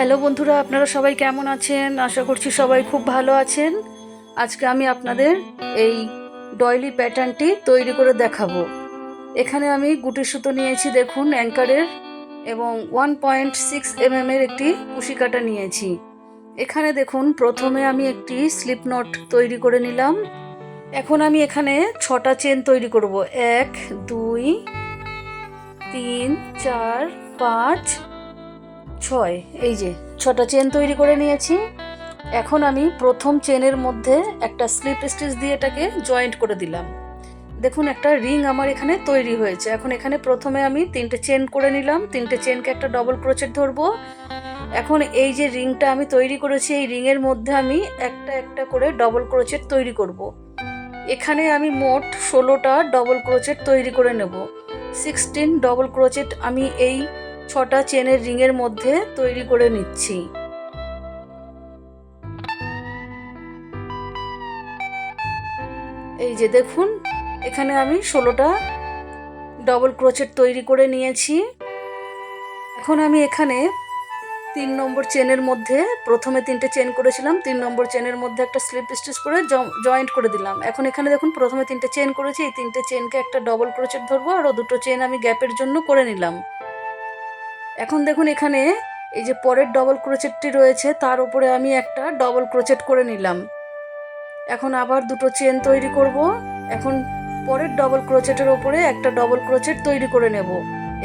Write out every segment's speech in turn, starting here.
Hello বন্ধুরা, আপনারা সবাই কেমন আছেন? আশা করছি সবাই খুব ভালো আছেন। আজকে আমি আপনাদের এই ডয়লি প্যাটার্নটি তৈরি করে দেখাবো। এখানে আমি গুটি সুতো নিয়েছি, দেখুন অ্যাঙ্কারের এবং ওয়ান পয়েন্ট সিক্স এম এর একটি কুশি কাটা নিয়েছি। এখানে দেখুন, প্রথমে আমি একটি স্লিপ নট তৈরি করে নিলাম। এখন আমি এখানে ছটা চেন তৈরি করব। এক, দুই, তিন, চার, পাঁচ ছয়, এই যে ছটা চেন তৈরি করে নিয়েছি। এখন আমি প্রথম চেনের মধ্যে একটা স্লিপ স্টিচ দিয়ে এটাকে জয়েন্ট করে দিলাম। দেখুন, একটা রিং আমার এখানে তৈরি হয়েছে। এখন এখানে প্রথমে আমি তিনটে চেন করে নিলাম। তিনটে চেনকে একটা ডবল ক্রোচেট ধরবো। এখন এই যে রিংটা আমি তৈরি করেছি, এই রিংয়ের মধ্যে আমি একটা একটা করে ডবল ক্রোচেট তৈরি করব। এখানে আমি মোট ষোলোটা ডবল ক্রোচেট তৈরি করে নেব। সিক্সটিন ডবল ক্রোচেট আমি এই ছটা চেনের রিংয়ের মধ্যে তৈরি করে নিচ্ছি। এই যে দেখুন, এখানে আমি ষোলোটা ডবল ক্রোচেট তৈরি করে নিয়েছি। এখন আমি এখানে তিন নম্বর চেনের মধ্যে, প্রথমে তিনটে চেন করেছিলাম, তিন নম্বর চেনের মধ্যে একটা স্লিপ স্টিচ করে জয়েন্ট করে দিলাম। এখন এখানে দেখুন, প্রথমে তিনটে চেন করেছি, এই তিনটে চেনকে একটা ডবল ক্রোচেট ধরবো আর দুটো চেন আমি গ্যাপের জন্য করে নিলাম। এখন দেখুন এখানে এই যে পরের ডবল ক্রোচেটটি রয়েছে, তার উপরে আমি একটা ডবল ক্রোচেট করে নিলাম। এখন আবার দুটো চেন তৈরি করব। এখন পরের ডবল ক্রোচেটের ওপরে একটা ডবল ক্রোচেট তৈরি করে নেব।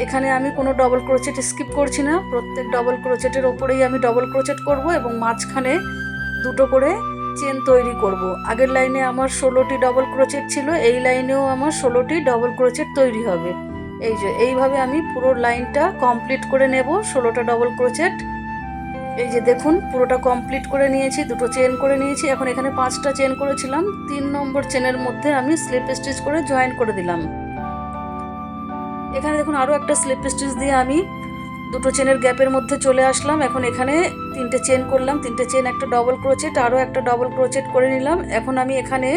এখানে আমি কোনো ডবল ক্রোচেট স্কিপ করছি না, প্রত্যেক ডবল ক্রোচেটের ওপরেই আমি ডবল ক্রোচেট করব এবং মাঝখানে দুটো করে চেন তৈরি করব। আগের লাইনে আমার ষোলোটি ডবল ক্রোচেট ছিল, এই লাইনেও আমার ষোলোটি ডবল ক্রোচেট তৈরি হবে। এই যে, এইভাবে আমি পুরো লাইনটা কমপ্লিট করে নেব, ষোলোটা ডবল ক্রোচেট এই যে দেখুন, পুরোটা কমপ্লিট করে নিয়েছি, দুটো চেন করে নিয়েছি। এখন এখানে পাঁচটা চেন করেছিলাম, তিন নম্বর চেনের মধ্যে আমি স্লিপ স্টিচ করে জয়েন করে দিলাম। এখানে দেখুন আরও একটা স্লিপ স্টিচ দিয়ে আমি দুটো চেনের গ্যাপের মধ্যে চলে আসলাম। এখন এখানে তিনটে চেন করলাম, তিনটে চেন একটা ডবল ক্রোচেট আরও একটা ডবল ক্রোচেট করে নিলাম। এখন আমি এখানে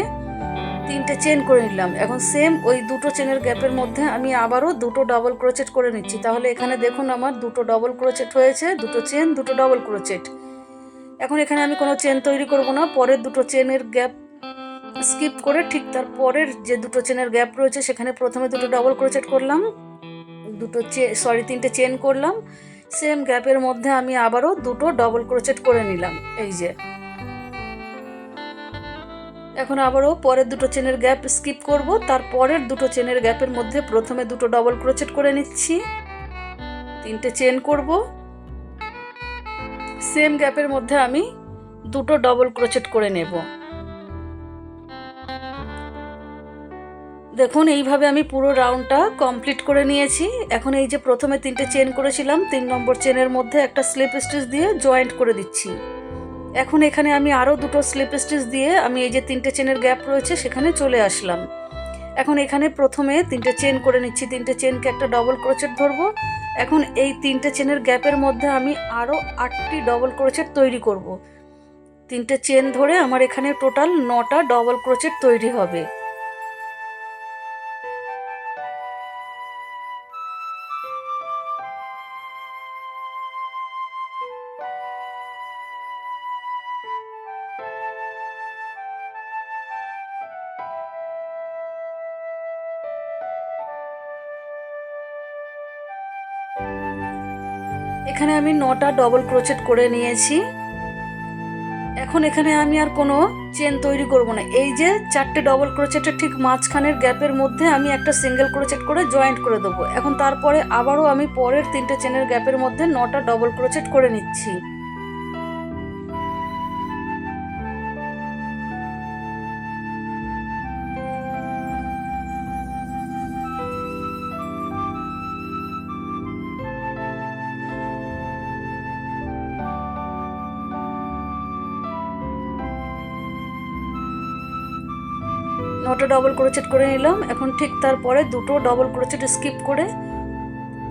তিনটে চেন করে নিলাম। এখন সেম ওই দুটো চেনের গ্যাপের মধ্যে আমি আবারও দুটো ডবল ক্রোচেট করে নিচ্ছি। তাহলে এখানে দেখুন আমার দুটো ডবল ক্রোচেট হয়েছে, দুটো চেন দুটো ডবল ক্রোচেট এখন এখানে আমি কোনো চেন তৈরি করব না। পরের দুটো চেনের গ্যাপ স্কিপ করে ঠিক তার পরের যে দুটো চেনের গ্যাপ রয়েছে, সেখানে প্রথমে দুটো ডবল ক্রোচেট করলাম। দুটো চে সরি তিনটে চেন করলাম। সেম গ্যাপের মধ্যে আমি আবারও দুটো ডবল ক্রোচেট করে নিলাম। এই যে। এখন আবারও পরের দুটো চেনের গ্যাপ স্কিপ করব তার পরের দুটো চেনের গ্যাপের মধ্যে প্রথমে দুটো ডবল ক্রোচেট করে নিচ্ছি। তিনটে চেন করব। সেম গ্যাপের মধ্যে আমি দুটো ডবল ক্রোচেট করে নেব। দেখুন, এইভাবে আমি পুরো রাউন্ডটা কমপ্লিট করে নিয়েছি। এখন এই যে প্রথমে তিনটে চেন করেছিলাম, তিন নম্বর চেনের মধ্যে একটা স্লিপ স্টিচ দিয়ে জয়েন্ট করে দিচ্ছি। এখন এখানে আমি আরও দুটো স্লিপ স্টিচ দিয়ে আমি এই যে তিনটে চেনের গ্যাপ রয়েছে, সেখানে চলে আসলাম। এখন এখানে প্রথমে তিনটে চেন করে নিচ্ছি, তিনটে চেনকে একটা ডবল ক্রোচেট ধরবো। এখন এই তিনটে চেনের গ্যাপের মধ্যে আমি আরও আটটি ডবল ক্রোচেট তৈরি করব। তিনটে চেন ধরে আমার এখানে টোটাল নটা ডবল ক্রোচেট তৈরি হবে। আমি নটা ডবল ক্রোচেট করে নিয়েছি। এখন এখানে আমি আর কোনো চেন তৈরি করব না। এই যে চারটে ডবল ক্রোচেটের ঠিক মাঝখানের গ্যাপের মধ্যে আমি একটা সিঙ্গেল ক্রোচেট করে জয়েন্ট করে দেবো। এখন তারপরে আবারও আমি পরের তিনটে চেনের গ্যাপের মধ্যে নটা ডবল ক্রোচেট করে নিচ্ছি। নটা ডবল ক্রোচেট করে নিলাম। এখন ঠিক তারপরে দুটো ডবল ক্রোচেট স্কিপ করে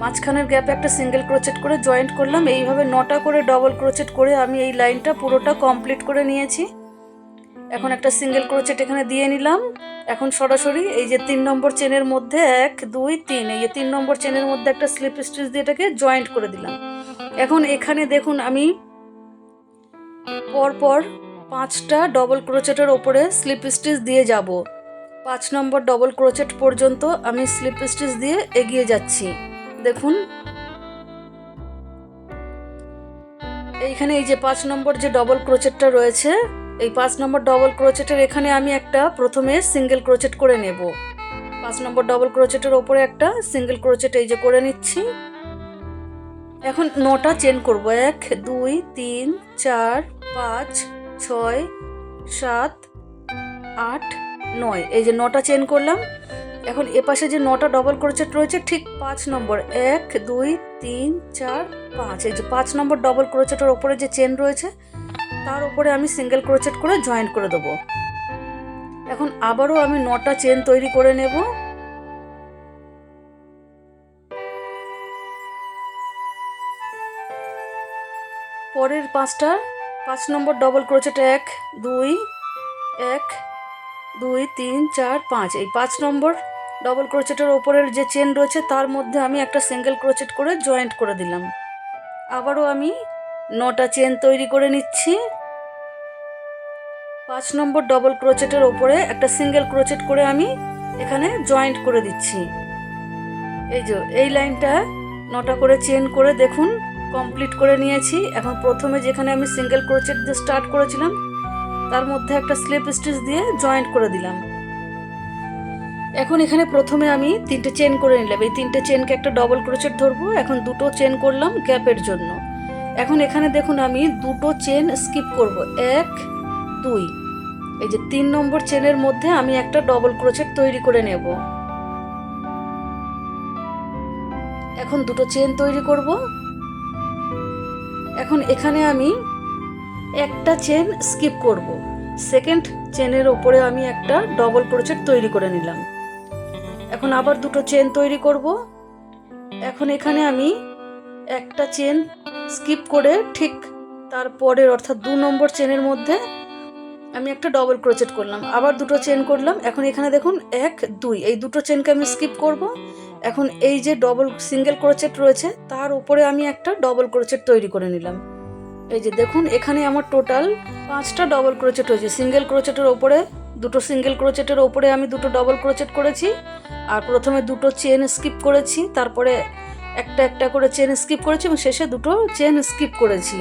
মাঝখানের গ্যাপে একটা সিঙ্গেল ক্রোচেট করে জয়েন্ট করলাম। এইভাবে নটা করে ডবল ক্রোচেট করে আমি এই লাইনটা পুরোটা কমপ্লিট করে নিয়েছি। এখন একটা সিঙ্গেল ক্রোচেট এখানে দিয়ে নিলাম। এখন সরাসরি এই যে তিন নম্বর চেনের মধ্যে এক, দুই, তিন, এই যে তিন নম্বর চেনের মধ্যে একটা স্লিপ স্টিচ দিয়ে এটাকে জয়েন্ট করে দিলাম। এখন এখানে দেখুন আমি পরপর পাঁচটা ডবল ক্রোচেটের ওপরে স্লিপ স্টিচ দিয়ে যাব। পাঁচ নম্বর ডবল ক্রোচেট পর্যন্ত আমি স্লিপ স্টিচ দিয়ে এগিয়ে যাচ্ছি। দেখুন। এইখানে এই যে পাঁচ নম্বর যে ডবল ক্রোচেটটা রয়েছে, এই পাঁচ নম্বর ডবল ক্রোচেটের এখানে আমি একটা প্রথমে সিঙ্গেল ক্রোচেট করে নেব। পাঁচ নম্বর ডবল ক্রোচেটের ওপরে একটা সিঙ্গেল ক্রোচেট এই যে করে নিচ্ছি। এখন নটা চেন করব। এক, দুই, তিন, চার, পাঁচ, ছয়, সাত, আট নয়, এই যে নটা চেন করলাম। এখন এপাশে যে নটা ডবল ক্রোচেট রয়েছে, ঠিক পাঁচ নম্বর, এক, দুই, তিন, চার, পাঁচ। এই যে পাঁচ নম্বর ডবল ক্রোচেটের ওপরে যে চেন রয়েছে, তার উপরে আমি সিঙ্গেল ক্রোচেট করে জয়েন্ট করে দেবো। এখন আবারও আমি নটা চেন তৈরি করে নেব। পরের পাঁচটা, পাঁচ নম্বর ডবল ক্রোচেট এক, দুই, এক দুই, তিন, চার, পাঁচ। এই পাঁচ নম্বর ডবল ক্রোচেটের ওপরের যে চেন রয়েছে, তার মধ্যে আমি একটা সিঙ্গেল ক্রোচেট করে জয়েন্ট করে দিলাম। আবারও আমি নটা চেন তৈরি করে নিচ্ছি। পাঁচ নম্বর ডবল ক্রোচেটের ওপরে একটা সিঙ্গেল ক্রোচেট করে আমি এখানে জয়েন্ট করে দিচ্ছি। এই যে, এই লাইনটা নটা করে চেন করে দেখুন কমপ্লিট করে নিয়েছি। এখন প্রথমে যেখানে আমি সিঙ্গেল ক্রোচেট দিয়ে স্টার্ট করেছিলাম তার মধ্যে একটা স্লিপ স্টিচ দিয়ে জয়েন্ট করে দিলাম। এখন এখানে প্রথমে আমি তিনটে চেন করে নিলাম। এই তিনটে চেনকে একটা ডবল ক্রোচেট ধরবো। এখন দুটো চেন করলাম গ্যাপের জন্য। এখন এখানে দেখুন আমি দুটো চেন স্কিপ করব। এক, দুই। এই যে তিন নম্বর চেনের মধ্যে আমি একটা ডবল ক্রোচেট তৈরি করে নেব। এখন দুটো চেন তৈরি করব। এখন এখানে আমি একটা চেন স্কিপ করব। সেকেন্ড চেনের ওপরে আমি একটা ডবল ক্রোচেট তৈরি করে নিলাম। এখন আবার দুটো চেন তৈরি করব। এখন এখানে আমি একটা চেন স্কিপ করে ঠিক তারপরের অর্থাৎ দু নম্বর চেনের মধ্যে আমি একটা ডবল ক্রোচেট করলাম। আবার দুটো চেন করলাম। এখন এখানে দেখুন, এক, দুই, এই দুটো চেনকে আমি স্কিপ করব। এখন এই যে ডবল সিঙ্গেল ক্রোচেট রয়েছে, তার উপরে আমি একটা ডবল ক্রোচেট তৈরি করে নিলাম। এই যে দেখুন, এখানে আমার টোটাল পাঁচটা ডবল ক্রোচেট হয়েছে। সিঙ্গেল ক্রোচেটের ওপরে, দুটো সিঙ্গেল ক্রোচেটের ওপরে আমি দুটো ডবল ক্রোচেট করেছি। আর প্রথমে দুটো চেন স্কিপ করেছি, তারপরে একটা একটা করে চেন স্কিপ করেছি এবং শেষে দুটো চেন স্কিপ করেছি।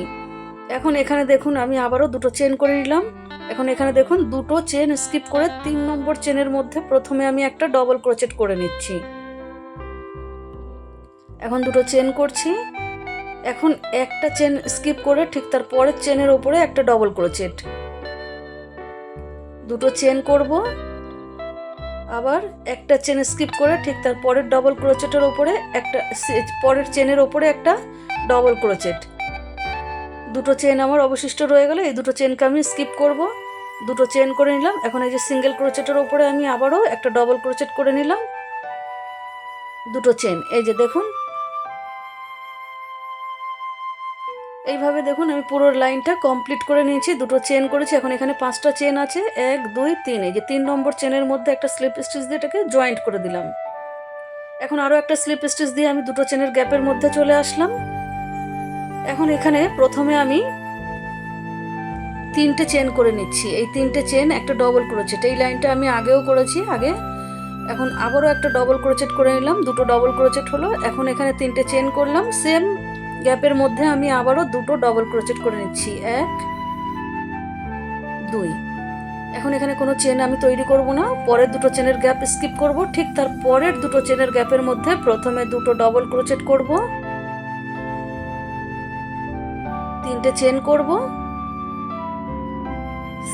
এখন এখানে দেখুন, আমি আবারও দুটো চেন করে নিলাম। এখন এখানে দেখুন, দুটো চেন স্কিপ করে তিন নম্বর চেনের মধ্যে প্রথমে আমি একটা ডবল ক্রোচেট করে নিচ্ছি। এখন দুটো চেন করছি। এখন একটা চেন স্কিপ করে ঠিক তার পরের চেনের ওপরে একটা ডবল ক্রোচেট দুটো চেন করব। আবার একটা চেন স্কিপ করে ঠিক তার পরের ডবল ক্রোচেটের ওপরে একটা পরের চেনের ওপরে একটা ডবল ক্রোচেট দুটো চেন আমার অবশিষ্ট রয়ে গেলে, এই দুটো চেনকে আমি স্কিপ করব। দুটো চেন করে নিলাম, এখন এই যে সিঙ্গেল ক্রোচেটের ওপরে আমি আবারও একটা ডবল ক্রোচেট করে নিলাম। দুটো চেন এই যে দেখুন এইভাবে দেখুন, আমি পুরো লাইনটা কমপ্লিট করে নিয়েছি, দুটো চেন করেছি, এখন এখানে পাঁচটা চেন আছে, এক, দুই, তিন, এই যে তিন নম্বর চেনের মধ্যে একটা স্লিপ স্টিচ দিয়ে এটাকে জয়েন্ট করে দিলাম। এখন আরও একটা স্লিপ স্টিচ দিয়ে আমি দুটো চেনের গ্যাপের মধ্যে চলে আসলাম। এখন এখানে প্রথমে আমি তিনটে চেন করে নিচ্ছি, এই তিনটে চেন একটা ডবল ক্রোচেট এই লাইনটা আমি আগেও করেছি, আগে। এখন আবারও একটা ডবল ক্রোচেট করে নিলাম, দুটো ডবল ক্রোচেট হলো, এখন এখানে তিনটে চেন করলাম সেম গ্যাপের মধ্যে আমি আবারও দুটো ডবল ক্রোচেট করে নিচ্ছি। এক, দুই। এখন এখানে কোনো চেন আমি তৈরি করব না। পরের দুটো চেনের গ্যাপ স্কিপ করব। ঠিক তার পরের দুটো চেনের গ্যাপের মধ্যে প্রথমে দুটো ডবল ক্রোচেট করব। তিনটে চেন করব।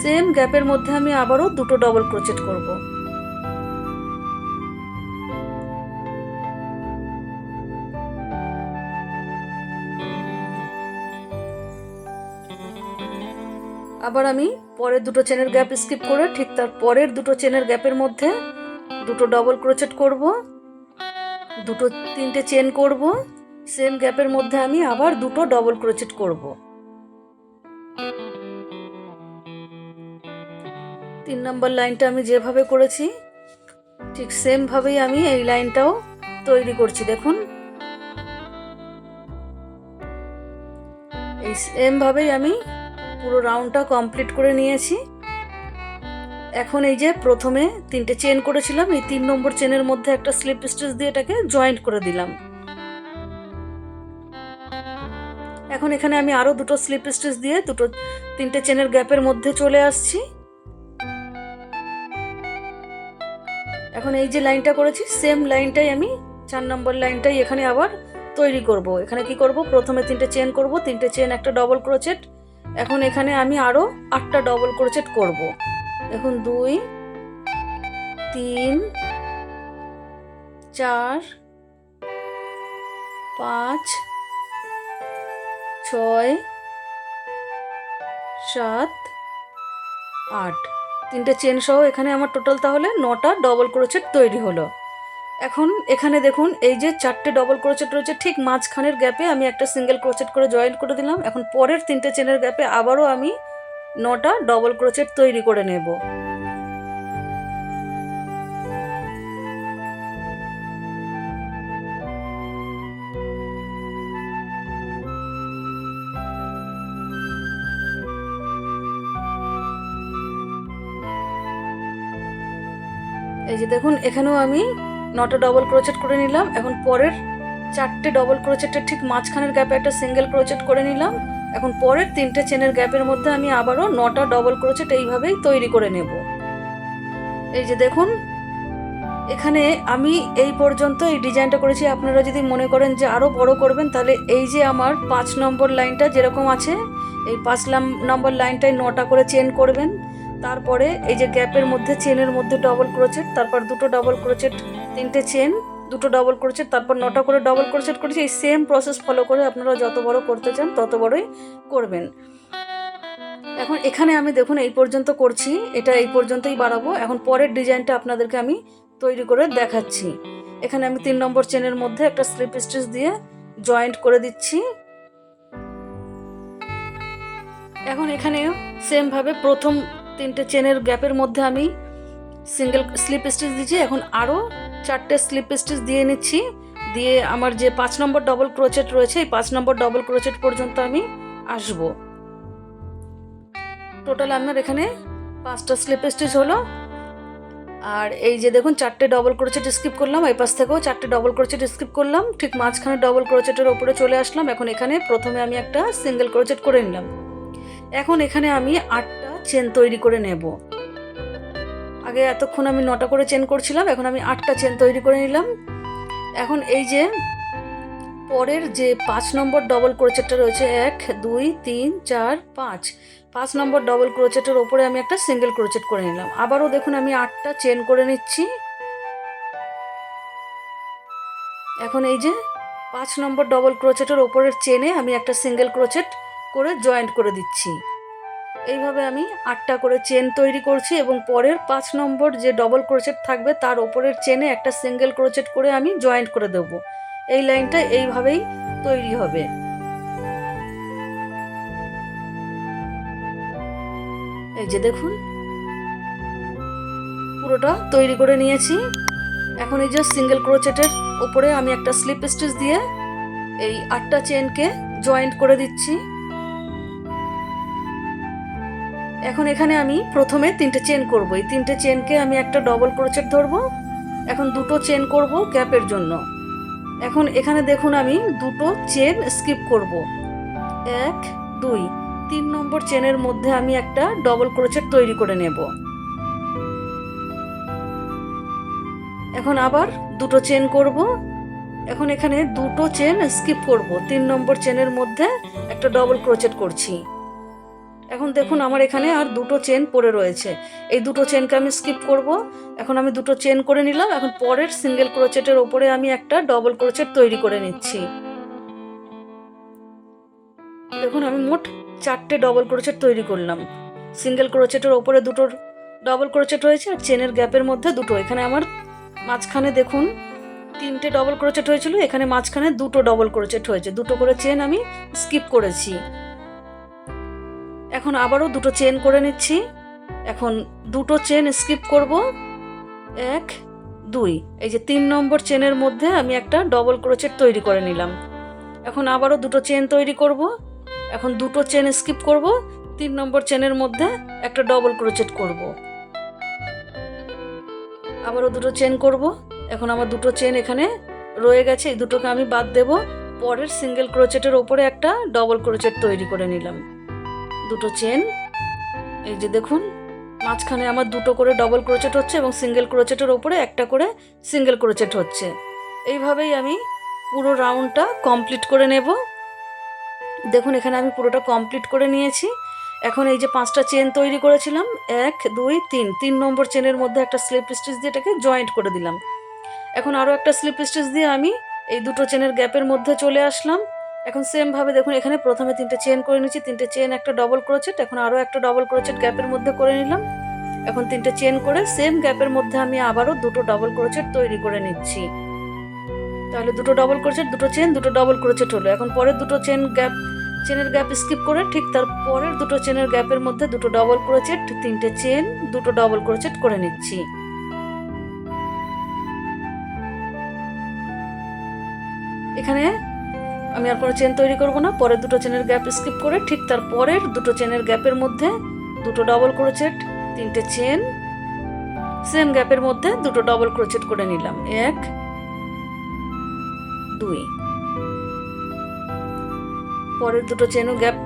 সেম গ্যাপের মধ্যে আমি আবারও দুটো ডবল ক্রোচেট করব। আবার আমি পরের দুটো চেনের গ্যাপ স্কিপ করে ঠিক তার পরের দুটো চেনের গ্যাপের মধ্যে দুটো ডবল ক্রোচেট করব দুটো তিনটে চেন করব সেম গ্যাপের মধ্যে আমি আবার দুটো ডবল ক্রোচেট করব। তিন নম্বর লাইনটা আমি যেভাবে করেছি ঠিক সেমভাবেই আমি এই লাইনটাও তৈরি করছি দেখুন। এই সেমভাবেই আমি পুরো রাউন্ডটা কমপ্লিট করে নিয়েছি। এখন এই যে প্রথমে তিনটে চেন করেছিলাম, এই তিন নম্বর চেনের মধ্যে একটা স্লিপ স্টিচ দিয়ে এটাকে জয়েন্ট করে দিলাম। এখন এখানে আমি আরও দুটো স্লিপ স্টিচ দিয়ে দুটো, তিনটে চেনের গ্যাপের মধ্যে চলে আসছি। এখন এই যে লাইনটা করেছি সেম লাইনটাই আমি, চার নম্বর লাইনটাই এখানে আবার তৈরি করব। এখানে কি করব? প্রথমে তিনটে চেন করব, তিনটে চেন একটা ডবল ক্রোচেট এখন এখানে আমি আরও আটটা ডবল ক্রোচেট করব। এখন দুই, তিন, চার, পাঁচ, ছয়, সাত, আট। তিনটে চেন সহ এখানে আমার টোটাল তাহলে নটা ডবল ক্রোচেট তৈরি হলো। এখন এখানে দেখুন, এই যে চারটে ডবল ক্রোচেট রয়েছে, ঠিক মাঝখানের গ্যাপে আমি একটা সিঙ্গেল ক্রোচেট করে জয়েন করে দিলাম। এখন পরের তিনটে চেনের গ্যাপে আবারও আমি নটা ডবল ক্রোচেট তৈরি করে নেব। এই যে দেখুন, এখানেও আমি নটা ডবল ক্রোচেট করে নিলাম। এখন পরের চারটে ডবল ক্রোচেটের ঠিক মাঝখানের গ্যাপে একটা সিঙ্গেল ক্রোচেট করে নিলাম। এখন পরের তিনটে চেনের গ্যাপের মধ্যে আমি আবারও নটা ডবল ক্রোচেট এইভাবেই তৈরি করে নেব। এই যে দেখুন, এখানে আমি এই পর্যন্ত এই ডিজাইনটা করেছি। আপনারা যদি মনে করেন যে আরও বড় করবেন, তাহলে এই যে আমার পাঁচ নম্বর লাইনটা যেরকম আছে, এই পাঁচ নম্বর লাইনটায় নটা করে চেন করবেন। তারপরে এই যে গ্যাপের মধ্যে চেনের মধ্যে ডবল ক্রোচেট তারপর দুটো ডবল ক্রোচেট তিনটে চেন দুটো ডবল ক্রোচেট তারপর নটা করে ডবল ক্রোচেট করেছি। এই সেম প্রসেস ফলো করে আপনারা যত বড় করতে চান, তত বড়ই করবেন। এখন এখানে আমি দেখুন এই পর্যন্ত করছি, এটা এই পর্যন্তই বাড়াবো। এখন পরের ডিজাইনটা আপনাদেরকে আমি তৈরি করে দেখাচ্ছি। এখানে আমি তিন নম্বর চেনের মধ্যে একটা স্লিপ স্টিচ দিয়ে জয়েন্ট করে দিচ্ছি। এখন এখানে সেমভাবে প্রথম তিনটে চেনের গ্যাপের মধ্যে আমি সিঙ্গেল স্লিপ স্টিচ দিচ্ছি এখন আরও চারটে স্লিপ স্টিচ দিয়ে নিচ্ছি। দিয়ে আমার যে পাঁচ নম্বর ডবল ক্রোচেট রয়েছে, এই পাঁচ নম্বর ডবল ক্রোচেট পর্যন্ত আমি আসব। টোটাল আমার এখানে পাঁচটা স্লিপ স্টিচ হলো। আর এই যে দেখুন, চারটে ডবল ক্রোচেট স্কিপ করলাম, এই পাশ থেকেও চারটে ডবল ক্রোচেট স্কিপ করলাম। ঠিক মাঝখানে ডবল ক্রোচেটের ওপরে চলে আসলাম। এখন এখানে প্রথমে আমি একটা সিঙ্গেল ক্রোচেট করে নিলাম। এখন এখানে আমি আটটা চেন তৈরি করে নেব। আগে এতক্ষণ আমি নটা করে চেন করছিলাম, এখন আমি আটটা চেন তৈরি করে নিলাম। এখন এই যে পরের যে পাঁচ নম্বর ডবল ক্রোচেটটা রয়েছে, এক, দুই, তিন, চার, পাঁচ। পাঁচ নম্বর ডবল ক্রোচেটের ওপরে আমি একটা সিঙ্গেল ক্রোচেট করে নিলাম। আবারও দেখুন আমি আটটা চেন করে নিচ্ছি। এখন এই যে পাঁচ নম্বর ডবল ক্রোচেটের ওপরের চেনে আমি একটা সিঙ্গেল ক্রোচেট করে জয়েন্ট করে দিচ্ছি। এইভাবে আমি আটটা করে চেন তৈরি করছি এবং পরের পাঁচ নম্বর যে ডবল ক্রোচেট থাকবে তার ওপরের চেনে একটা সিঙ্গেল ক্রোচেট করে আমি জয়েন্ট করে দেব। এই লাইনটা এইভাবেই তৈরি হবে। এই যে দেখুন। পুরোটা তৈরি করে নিয়েছি। এখন এই যে সিঙ্গেল ক্রোচেটের ওপরে আমি একটা স্লিপ স্টিচ দিয়ে এই আটটা চেনকে জয়েন্ট করে দিচ্ছি। এখন এখানে আমি প্রথমে তিনটে চেন করব। এই তিনটে চেনকে আমি একটা ডবল ক্রোচেট ধরবো। এখন দুটো চেন করব গ্যাপের জন্য। এখন এখানে দেখুন আমি দুটো চেন স্কিপ করব। এক, দুই, তিন নম্বর চেনের মধ্যে আমি একটা ডবল ক্রোচেট তৈরি করে নেব। এখন আবার দুটো চেন করব। এখন এখানে দুটো চেন স্কিপ করব। তিন নম্বর চেনের মধ্যে একটা ডবল ক্রোচেট করছি। এখন দেখুন আমার এখানে আর দুটো চেন পড়ে রয়েছে। এই দুটো চেনকে আমি স্কিপ করব। এখন আমি দুটো চেন করে নিলাম। এখন পরের সিঙ্গেল ক্রোচেটের ওপরে আমি একটা ডবল ক্রোচেট তৈরি করে নিচ্ছি। দেখুন আমি মোট চারটে ডবল ক্রোচেট তৈরি করলাম। সিঙ্গেল ক্রোচেটের ওপরে দুটো ডবল ক্রোচেট হয়েছে আর চেনের গ্যাপের মধ্যে দুটো। এখানে আমার মাঝখানে দেখুন তিনটে ডবল ক্রোচেট হয়েছিল। এখানে মাঝখানে দুটো ডবল ক্রোচেট হয়েছে। দুটো করে চেন আমি স্কিপ করেছি। এখন আবারও দুটো চেন করে নিচ্ছি। এখন দুটো চেন স্কিপ করব। এক, দুই। এই যে তিন নম্বর চেনের মধ্যে আমি একটা ডবল ক্রোচেট তৈরি করে নিলাম। এখন আবারও দুটো চেন তৈরি করব। এখন দুটো চেন স্কিপ করব। তিন নম্বর চেনের মধ্যে একটা ডবল ক্রোচেট করব। আবারও দুটো চেন করব। এখন আমার দুটো চেন এখানে রয়ে গেছে। এই দুটোকে আমি বাদ দেব। পরের সিঙ্গেল ক্রোচেটের ওপরে একটা ডবল ক্রোচেট তৈরি করে নিলাম। দুটো চেন এই যে দেখুন, মাঝখানে আমার দুটো করে ডবল ক্রোচেট হচ্ছে এবং সিঙ্গেল ক্রোচেটের ওপরে একটা করে সিঙ্গেল ক্রোচেট হচ্ছে। এইভাবেই আমি পুরো রাউন্ডটা কমপ্লিট করে নেব। দেখুন, এখানে আমি পুরোটা কমপ্লিট করে নিয়েছি। এখন এই যে পাঁচটা চেন তৈরি করেছিলাম, এক, দুই, তিন। তিন নম্বর চেনের মধ্যে একটা স্লিপ স্টিচ দিয়ে এটাকে জয়েন্ট করে দিলাম। এখন আরও একটা স্লিপ স্টিচ দিয়ে আমি এই দুটো চেনের গ্যাপের মধ্যে চলে আসলাম। এখন সেমভাবে দেখুন, এখানে প্রথমে তিনটে চেন করে নিচ্ছি তিনটে চেন একটা ডবল ক্রোচেট এখন আরও একটা ডবল ক্রোচেট গ্যাপের মধ্যে করে নিলাম। এখন তিনটে চেন করে সেম গ্যাপের মধ্যে আমি আবারও দুটো ডবল ক্রোচেট তৈরি করে নিচ্ছি। তাহলে দুটো ডবল ক্রোচেট দুটো চেন দুটো ডবল ক্রোচেট হলো। এখন পরের দুটো চেন গ্যাপ চেনের গ্যাপ স্কিপ করে ঠিক তার পরের দুটো চেনের গ্যাপের মধ্যে দুটো ডবল ক্রোচেট তিনটে চেন দুটো ডবল ক্রোচেট করে নিচ্ছি। এখানে আমি আর কোনো চেন তৈরি করব না। পরের দুটো চেনের গ্যাপ স্কিপ করে ঠিক তার পরের দুটো চেনের গ্যাপের মধ্যে দুটো ডবল ক্রোচেট তিনটে চেন সেম গ্যাপের মধ্যে দুটো ডবল ক্রোচেট করে নিলাম। এক, দুই। পরের দুটো চেনও গ্যাপ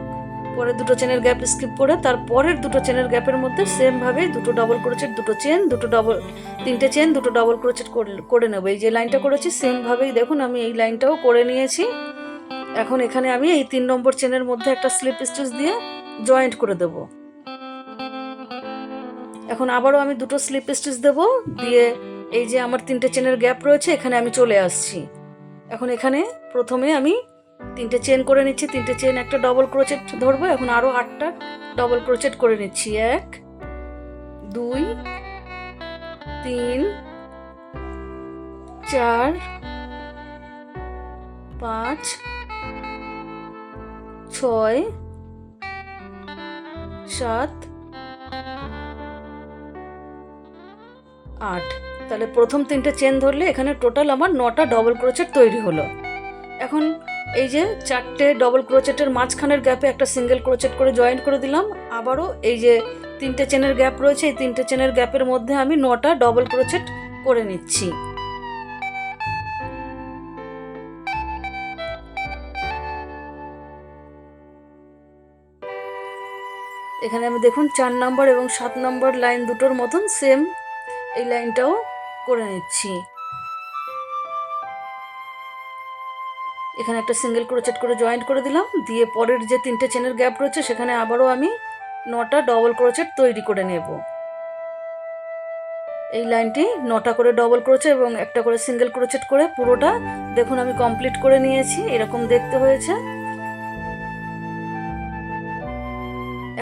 পরের দুটো চেনের গ্যাপ স্কিপ করে তার পরের দুটো চেনের গ্যাপের মধ্যে সেম ভাবে দুটো ডবল ক্রোচেট দুটো চেন দুটো ডবল তিনটে চেন দুটো ডবল ক্রোচেট করে নেব। এই যে লাইনটা করেছি সেম ভাবেই দেখুন আমি এই লাইনটাও করে নিয়েছি। এখন এখানে আমি এই তিন নম্বর চেনের মধ্যে একটা স্লিপ স্টিচ দিয়ে জয়েন্ট করে দেব। এখন আবারও আমি দুটো স্লিপ স্টিচ দেব দিয়ে এই যে আমার তিনটে চেনের গ্যাপ রয়েছে, এখানে আমি চলে আসছি। এখন এখানে প্রথমে আমি তিনটে চেন করে নিচ্ছি, তিনটে চেন একটা ডবল ক্রোচেট ধরবো, এখন আরও আটটা ডবল ক্রোচেট করে নিচ্ছি। এক, দুই, তিন, চার, পাঁচ ছয়, সাত, আট। তাহলে প্রথম তিনটে চেন ধরলে এখানে টোটাল আমার নটা ডবল ক্রোচেট তৈরি হলো। এখন এই যে চারটে ডবল ক্রোচেটের মাঝখানের গ্যাপে একটা সিঙ্গেল ক্রোচেট করে জয়েন্ট করে দিলাম। আবারও এই যে তিনটে চেনের গ্যাপ রয়েছে, এই তিনটে চেনের গ্যাপের মধ্যে আমি নটা ডবল ক্রোচেট করে নিচ্ছি। এখানে আমি দেখুন চার নম্বর এবং সাত নম্বর লাইন দুটোর মতন সেম এই লাইনটাও করে নিচ্ছি। এখানে একটা সিঙ্গেল ক্রোচেট করে জয়েন্ট করে দিলাম, দিয়ে পরের যে তিনটে চেনের গ্যাপ রয়েছে, সেখানে আবারও আমি নটা ডবল ক্রোচেট তৈরি করে নেব। এই লাইনটি নটা করে ডবল ক্রোচেট এবং একটা করে সিঙ্গেল ক্রোচেট করে পুরোটা দেখুন আমি কমপ্লিট করে নিয়েছি, এরকম দেখতে হয়েছে।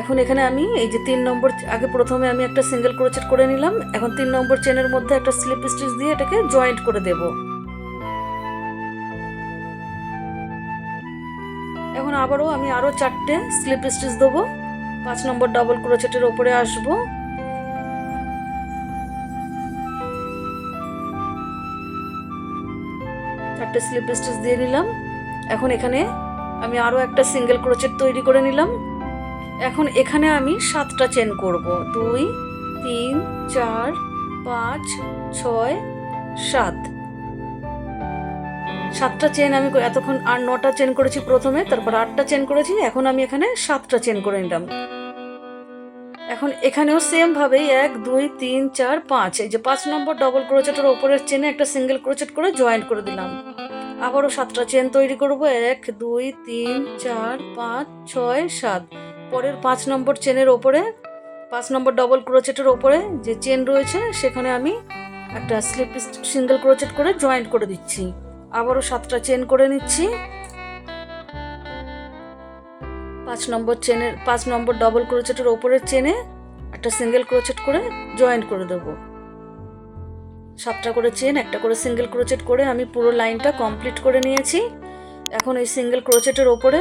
এখন এখানে আমি এই যে তিন নম্বর আগে প্রথমে আমি একটা সিঙ্গেল ক্রোচেট করে নিলাম। এখন তিন নম্বর চেনের মধ্যে একটা স্লিপ স্টিচ দিয়ে এটাকে জয়েন্ট করে দেব। এখন আবারও আমি আরও চারটে স্লিপ স্টিচ দেবো। পাঁচ নম্বর ডাবল ক্রোচেটের ওপরে আসব। চারটে স্লিপ স্টিচ দিয়ে নিলাম। এখন এখানে আমি আরও একটা সিঙ্গেল ক্রোচেট তৈরি করে নিলাম। এখন এখানে আমি সাতটা চেন করব। দুই, তিন, চার, পাঁচ, ছয়, সাত। সাতটা চেন আমি এতক্ষণ আর নটা চেন করেছি প্রথমে, তারপর আটটা চেন করেছি, এখন আমি এখানে সাতটা চেন করে নিলাম। এখন এখানেও সেম ভাবেই এক, দুই, তিন, চার, পাঁচ। এই যে পাঁচ নম্বর ডবল ক্রোচেটের ওপরের চেনে একটা সিঙ্গেল ক্রোচেট করে জয়েন্ট করে দিলাম। আবারও সাতটা চেন তৈরি করব। এক, দুই, তিন, চার, পাঁচ, ছয়, সাত। পরের পাঁচ নম্বর চেনের ওপরে, পাঁচ নম্বর ডবল ক্রোচেটের ওপরে যে চেন রয়েছে, সেখানে আমি একটা স্লিপ সিঙ্গেল ক্রোচেট করে জয়েন্ট করে দিচ্ছি। আবারও সাতটা চেন করে নিচ্ছি। পাঁচ নম্বর চেনের, পাঁচ নম্বর ডবল ক্রোচেটের ওপরের চেনে একটা সিঙ্গেল ক্রোচেট করে জয়েন্ট করে দেবো। সাতটা করে চেন, একটা করে সিঙ্গেল ক্রোচেট করে আমি পুরো লাইনটা কমপ্লিট করে নিয়েছি। এখন এই সিঙ্গেল ক্রোচেটের ওপরে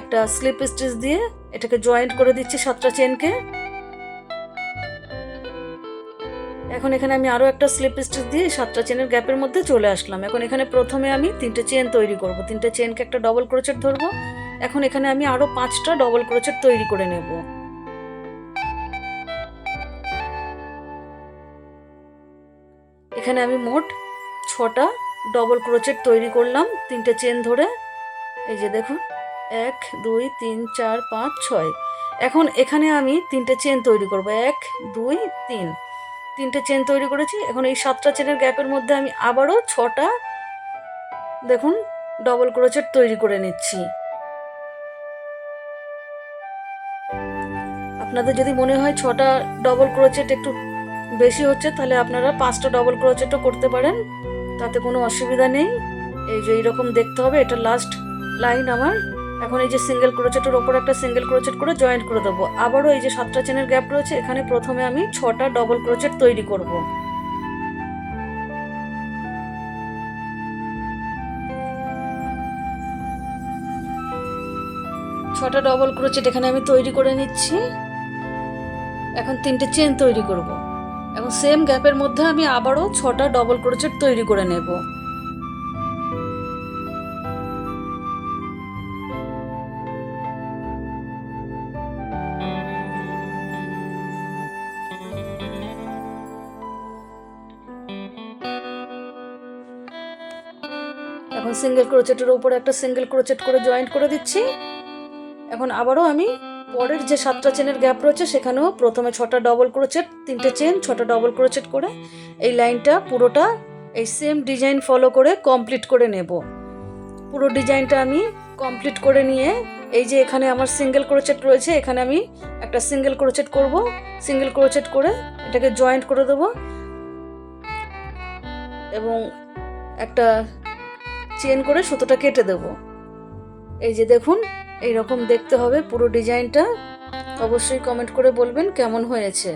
একটা স্লিপ স্টিচ দিয়ে এটাকে জয়েন্ট করে দিচ্ছি সাতটা চেনকে এখন এখানে আমি আরও একটা স্লিপ স্টিচ দিয়ে সাতটা চেনের গ্যাপের মধ্যে চলে আসলাম। এখন এখানে প্রথমে আমি তিনটে চেন তৈরি করব। তিনটে চেনকে একটা ডবল ক্রোচেট ধরবো। এখন এখানে আমি আরও পাঁচটা ডবল ক্রোচেট তৈরি করে নেব। এখানে আমি মোট ছটা ডবল ক্রোচেট তৈরি করলাম তিনটে চেন ধরে। এই যে দেখুন এক, দুই, তিন, চার, পাঁচ, ছয়। এখন এখানে আমি তিনটে চেন তৈরি করব। এক, দুই, তিন। তিনটে চেন তৈরি করেছি। এখন এই সাতটা চেনের গ্যাপের মধ্যে আমি আবারও ছটা, দেখুন ডবল ক্রোচেট তৈরি করে নিচ্ছি। আপনাদের যদি মনে হয় ছটা ডবল ক্রোচেট একটু বেশি হচ্ছে, তাহলে আপনারা পাঁচটা ডবল ক্রোচেটও করতে পারেন। তাতে কোনো অসুবিধা নেই। এই যে এইরকম দেখতে হবে, এটা লাস্ট লাইন আমার। এখন এই যে সিঙ্গেল ক্রোচেটের ওপর একটা সিঙ্গেল ক্রোচেট করে জয়েন্ট করে দেবো। আবারও এই যে সাতটা চেনের গ্যাপ রয়েছে, এখানে প্রথমে আমি ছটা ডবল ক্রোচেট তৈরি করব। ছটা ডবল ক্রোচেট এখানে আমি তৈরি করে নিচ্ছি। এখন তিনটে চেন তৈরি করব। এবং সেম গ্যাপের মধ্যে আমি আবারও ছটা ডবল ক্রোচেট তৈরি করে নেব। এখন সিঙ্গেল ক্রোচেটের উপরে একটা সিঙ্গেল ক্রোচেট করে জয়েন্ট করে দিচ্ছি। এখন আবারও আমি পরের যে সাতটা চেনের গ্যাপ রয়েছে, সেখানেও প্রথমে ছটা ডবল ক্রোচেট তিনটে চেন ছটা ডবল ক্রোচেট করে এই লাইনটা পুরোটা এই সেম ডিজাইন ফলো করে কমপ্লিট করে নেব। পুরো ডিজাইনটা আমি কমপ্লিট করে নিয়ে এই যে এখানে আমার সিঙ্গেল ক্রোচেট রয়েছে, এখানে আমি একটা সিঙ্গেল ক্রোচেট করব। সিঙ্গেল ক্রোচেট করে এটাকে জয়েন্ট করে দেব। এবং একটা চেন করে সুতোটা কেটে দেব। এই যে দেখুন এই রকম দেখতে হবে পুরো ডিজাইনটা। অবশ্যই কমেন্ট করে বলবেন কেমন হয়েছে।